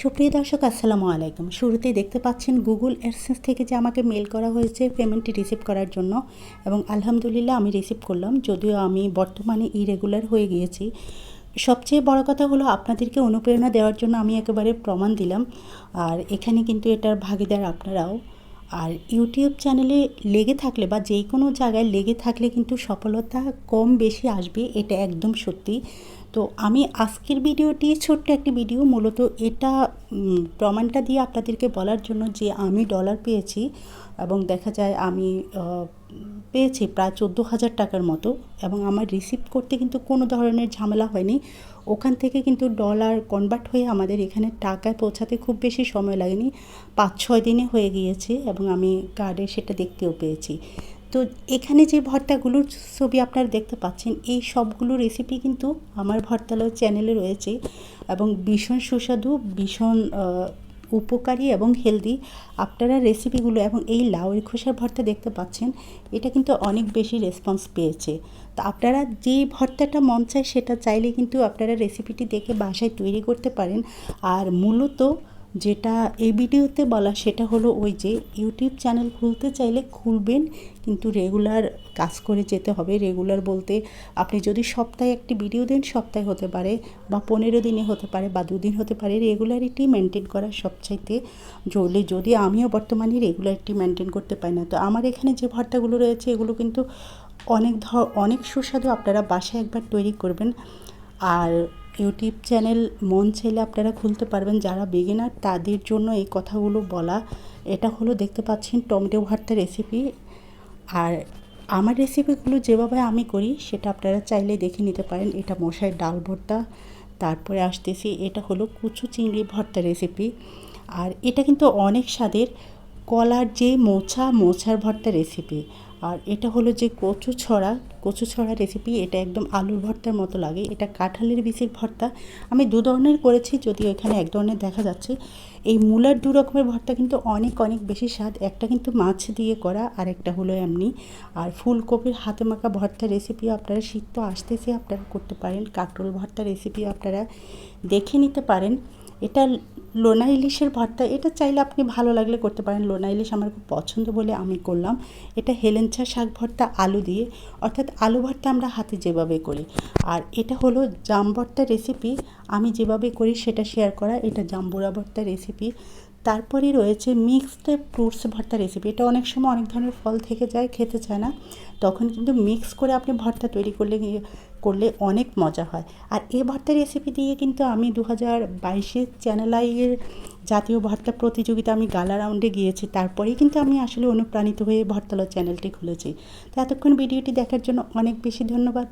সুপ্রিয় দর্শক, আসসালামু আলাইকুম। শুরুতেই দেখতে পাচ্ছেন গুগল অ্যাডসেন্স থেকে যে আমাকে মেল করা হয়েছে পেমেন্টটি রিসিভ করার জন্য। এবং আলহামদুলিল্লাহ আমি রিসিভ করলাম, যদিও আমি বর্তমানে ইরেগুলার হয়ে গিয়েছি। সবচেয়ে বড় কথা হলো আপনাদেরকে অনুপ্রেরণা দেওয়ার জন্য আমি একেবারে প্রমাণ দিলাম। আর এখানে কিন্তু এটার ভাগিদার আপনারাও। আর ইউটিউব চ্যানেলে লেগে থাকলে বা যে কোনো জায়গায় লেগে থাকলে কিন্তু সফলতা কম বেশি আসবে, এটা একদম সত্যি। তো আমি আজকের ভিডিওটি ছোট্ট একটি ভিডিও, মূলত এটা প্রমাণটা দিয়ে আপনাদেরকে বলার জন্য যে আমি ডলার পেয়েছি এবং দেখা যায় আমি পেয়েছি প্রায় চোদ্দ হাজার টাকার মতো এবং আমার রিসিভ করতে কিন্তু কোনো ধরনের ঝামেলা হয়নি। ওখান থেকে কিন্তু ডলার কনভার্ট হয়ে আমাদের এখানে টাকায় পৌঁছাতে খুব বেশি সময় লাগেনি। পাঁচ ছয় দিনে হয়ে গিয়েছে এবং আমি কার্ডে সেটা দেখতেও পেয়েছি। তো এখানে যে ভর্তাগুলোর ছবি আপনারা দেখতে পাচ্ছেন, এই সবগুলো রেসিপি কিন্তু আমার ভর্তালয় চ্যানেলে রয়েছে এবং ভীষণ সুস্বাদু, ভীষণ উপকারী এবং হেলদি আপনারা রেসিপিগুলো এবং এই লাউয়ের খোসার ভর্তা দেখতে পাচ্ছেন, এটা কিন্তু অনেক বেশি রেসপন্স পেয়েছে। তো আপনারা যে ভর্তাটা মন চায় সেটা চাইলে কিন্তু আপনারা রেসিপিটি দেখে বাসায় তৈরি করতে পারেন। আর মূলত যেটা এই ভিডিওতে বলা, সেটা হলো ওই যে ইউটিউব চ্যানেল খুলতে চাইলে খুলবেন, কিন্তু রেগুলার কাজ করে যেতে হবে। রেগুলার বলতে আপনি যদি সপ্তাহে একটি ভিডিও দেন, সপ্তাহে হতে পারে বা পনেরো দিনে হতে পারে বা দুদিন হতে পারে রেগুলারিটি মেনটেন করা সবচাইতে জরুরি। যদি আমিও বর্তমানে রেগুলারিটি মেনটেন করতে পারি না, তো আমার এখানে যে ভর্তাগুলো রয়েছে, এগুলো কিন্তু অনেক ধর অনেক সুস্বাদু, আপনারা বাসায় একবার তৈরি করবেন। আর ইউটিউব চ্যানেল মন চাইলে আপনারা খুলতে পারবেন যারা বিগিনার তাদের জন্য এই কথাগুলো বলা। এটা হলো দেখতে পাচ্ছেন টমেটো ভর্তা রেসিপি আর আমার রেসিপিগুলো যেভাবে আমি করি সেটা আপনারা চাইলে দেখে নিতে পারেন। এটা মশাই ডাল ভর্তা, তারপরে আসতেছি এটা হলো কুচু চিংড়ি ভর্তা রেসিপি আর এটা কিন্তু অনেক স্বাদের। কলার যে মোছা মোছার ভর্তা রেসিপি আর এটা হলো যে কচু ছড়া কচু ছড়া রেসিপি এটা একদম আলুর ভর্তার মতো লাগে। এটা কাঁঠালের বিচির ভর্তা। আমি দু ধরনের করেছি, যদিও এখানে এক ধরনের দেখা যাচ্ছে। এই মূলার দু রকমের ভর্তা কিন্তু অনেক অনেক বেশি স্বাদ। একটা কিন্তু মাছ দিয়ে করা আর একটা হলো এমনি। আর ফুলকপির হাতে মাখা ভর্তা রেসিপি আপনারা শীত তো আসতেছে, আপনারা করতে পারেন। কাঁকরোল ভর্তা রেসিপি আপনারা দেখে নিতে পারেন। এটা লোনা ইলিশের ভর্তা, এটা চাইলে আপনি ভালো লাগলে করতে পারেন। লোনা ইলিশ আমার খুব পছন্দ বলে আমি করলাম। এটা হেলেঞ্চা শাক ভর্তা, আলু দিয়ে। অর্থাৎ আলু ভর্তা আমরা হাতে যেভাবে করি। আর এটা হলো জাম ভর্তা রেসিপি আমি যেভাবে করি সেটা শেয়ার করা। এটা জাম্বুরা ভর্তা রেসিপি তারপরে রয়েছে মিক্সড ফ্রুটস ভর্তা রেসিপি এটা অনেক সময় অনেক ধরনের ফল থেকে যায়, খেতে চায় না। তখন কিন্তু মিক্স করে আপনি ভর্তা তৈরি করলে করলে অনেক মজা হয়। আর এই ভর্তা রেসিপি দিয়ে কিন্তু আমি দু হাজার বাইশে চ্যানেল আইয়ের জাতীয় ভর্তা প্রতিযোগিতা আমি গালা রাউন্ডে গিয়েছি। তারপরেই কিন্তু আমি আসলে অনুপ্রাণিত হয়ে ভর্তালো চ্যানেলটি খুলেছি। তো এতক্ষণ ভিডিওটি দেখার জন্য অনেক বেশি ধন্যবাদ।